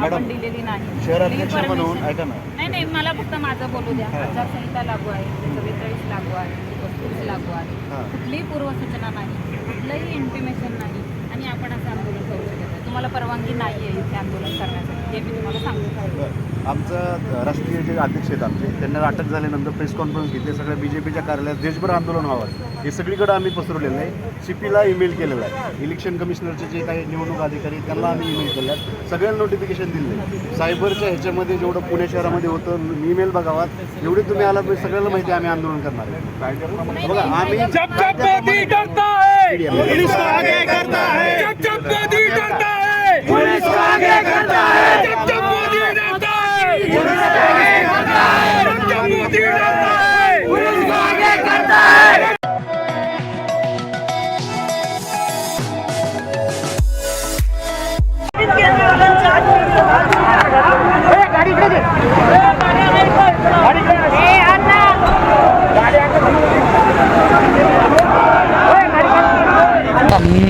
आपण दिलेली नाही. म्हणून. ऐका ना नाही नाही मला फक्त माझं बोलू द्या. आचारसंहिता लागू आहे चव्वेचाळीस लागू आहे लागू आहे. कुठलीही पूर्वसूचना नाही कुठलंही इंटिमेशन नाही आणि आपण असं आंदोलन करू शकत नाही. तुम्हाला परवानगी नाही आहे इथे आंदोलन करण्यासाठी. हे मी तुम्हाला सांगतो. बरं. आमचं राष्ट्रीय जे अध्यक्ष आहेत आमचे त्यांना अटक झाल्यानंतर प्रेस कॉन्फरन्स घेतली. सगळ्या बी जे पीच्या कार्यालयात देशभर आंदोलन व्हावं. हे सगळीकडे आम्ही पसरवलेलं आहे सी पीला ईमेल केलेलं आहे. इलेक्शन कमिशनरचे जे काही निवडणूक अधिकारी त्यांना आम्ही ईमेल केलं आहे. सगळ्यांना नोटिफिकेशन दिले आहे. सायबरच्या ह्याच्यामध्ये जेवढं पुणे शहरामध्ये होतं ईमेल बघावात एवढे तुम्ही आलात म्हणजे सगळ्यांना माहिती आम्ही आंदोलन करणार आहे. बघा आम्ही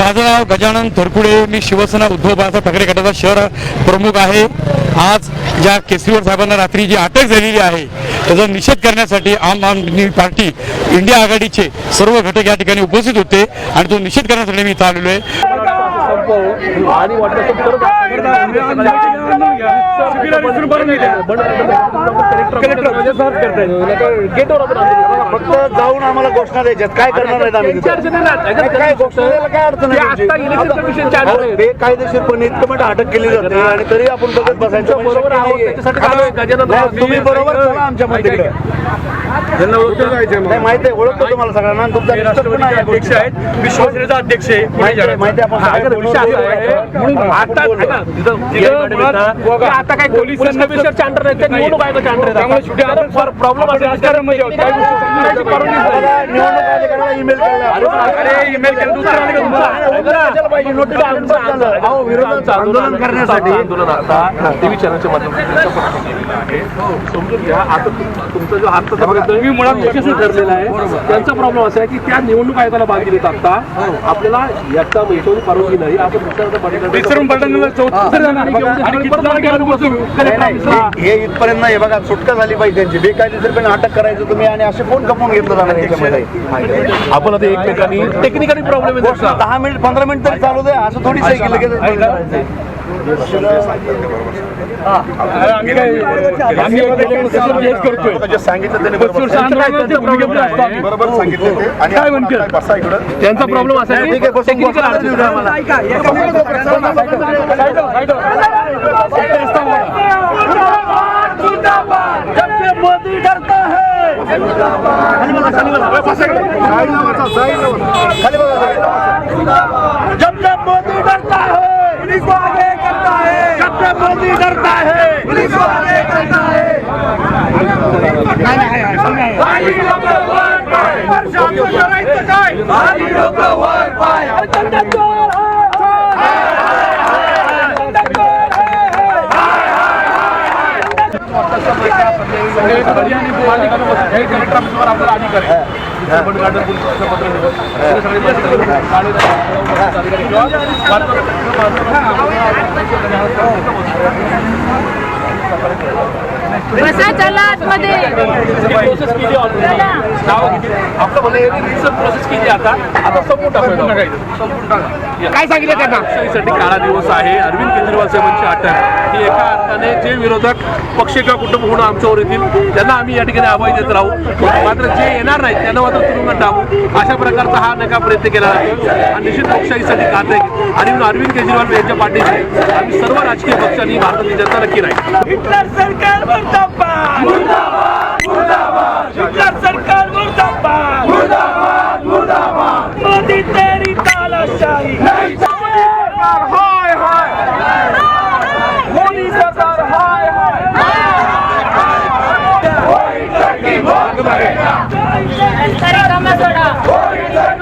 माझं नाव गजानन थरकुडे मी शिवसेना उद्धव बाळासाहेब ठाकरे गटाचा शहर प्रमुख आहे. आज ज्या केसरीवर साहेबांना रात्री जी अटक झालेली आहे त्याचा निषेध करण्यासाठी आम आदमी पार्टी इंडिया आघाडीचे सर्व घटक या ठिकाणी उपस्थित होते आणि तो निषेध करण्यासाठी मी इथं आलेलो आहे. फक्त जाऊन आम्हाला घोषणा द्यायच्यात. काय करणार आहेत आम्ही काय घोषणा द्यायला काय अडचण आहे बेकायदेशीरपणे इतकं अटक केली जाते आणि तरी आपण बघत बसायचं बरोबर तुम्ही बरोबर आमच्या मध्ये नाही माहिती आहे ओळखतो तुम्हाला सगळ्यांना. आणि तुमचा अध्यक्ष. आहेत. विश्वासनेचा अध्यक्ष आहे. माहिती आहे माहिती आहे, आपण हा, आता आता निवडणूक अंडर त्यामुळे प्रॉब्लेम आंदोलन करण्यासाठी आंदोलन आता टीव्ही चॅनलच्या माध्यमातून त्यांच्या पक्षाने केलेलं आहे. समजून घ्या आता तुम- तुमचं जो आत्ताचा मी मुळात यशस्वी ठरलेला आहे त्यांचा प्रॉब्लेम असा आहे की त्या निवडणूक आयोगाला भाग दिलेत आता आपल्याला याचा परवानगी नाही विसरून हे. इथपर्यंत नाही बघा सुटका झाली पाहिजे त्यांची. बेकायदेशीरपणे अटक करायचं तुम्ही आणि असे कोण कपून घेतलं जाणार याच्यामध्ये. आपण आता एकमेकांनी टेक्निकली प्रॉब्लेम दहा मिनिट पंधरा मिनिट तरी चालू दे. असं थोडी सही केलं सांगितलं बरोबर सांगितलं काय त्यांचा प्रॉब्लेम असा आहे ठीक आहे जब जब मोदी डरता है है जब मोदी डरता है। पुलिस आगे करता है। भाई लोक वर पाय वर्षात करायचं काय भाई लोक वर पाय कंडक्टर बसा चला. आतमध्ये प्रोसेस केली आपलं रिसर्च प्रोसेस केली आता आता टाकायचं टाका काय सांगितलं त्यांना? काळा दिवस आहे अरविंद साहेबांची अटक. ही एका अर्थाने जे विरोधक पक्ष किंवा कुटुंब म्हणून आमच्यावर येतील त्यांना आम्ही या ठिकाणी अभय देत राहू. मात्र जे येणार नाहीत त्यांना मात्र तुरुंगात टाकू अशा प्रकारचा हा नका प्रयत्न केला जातो आणि निश्चित लोकशाहीसाठी कार्य आहे. आणि म्हणून अरविंद केजरीवाल यांच्या पाठीशी आम्ही सर्व राजकीय पक्षांनी भारताची जनता नक्की राहील. हिटलर सरकार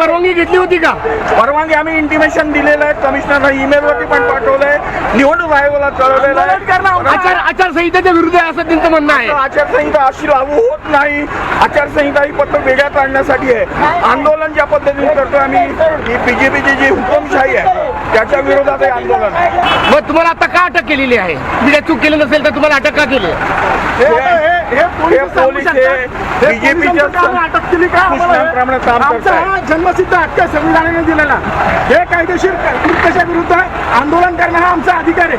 तानाशाही घेतली होती का? परवानगी आम्ही इंटिमेशन दिलेलं आहे. कमिशनरला ईमेलवरती पण पाठवलंय. निवडणूक आयोगाला कळवलेलं आहे. आचार आचारसंहितेच्या विरुद्ध आहे असं त्यांचं म्हणणं आहे. आचारसंहिता अशी लागू होत नाही. आचारसंहिता ही फक्त वेगळ्या काढण्यासाठी आहे. आंदोलन ज्या पद्धतीने करतोय आम्ही ही बीजेपीची जी हुकुमशाही आहे त्याच्या विरोधात हे आंदोलन आहे. मग तुम्हाला आता का अटक केलेली आहे? मी चूक केली नसेल तर तुम्हाला अटक का केली? हे पोलीस हे सूचनांप्रमाणे काम करताय. जन्मसिद्ध हक्क संविधानाने दिलेला. हे कायदेशीर कृत्याच्या विरुद्ध आंदोलन करणं हा आमचा अधिकार आहे.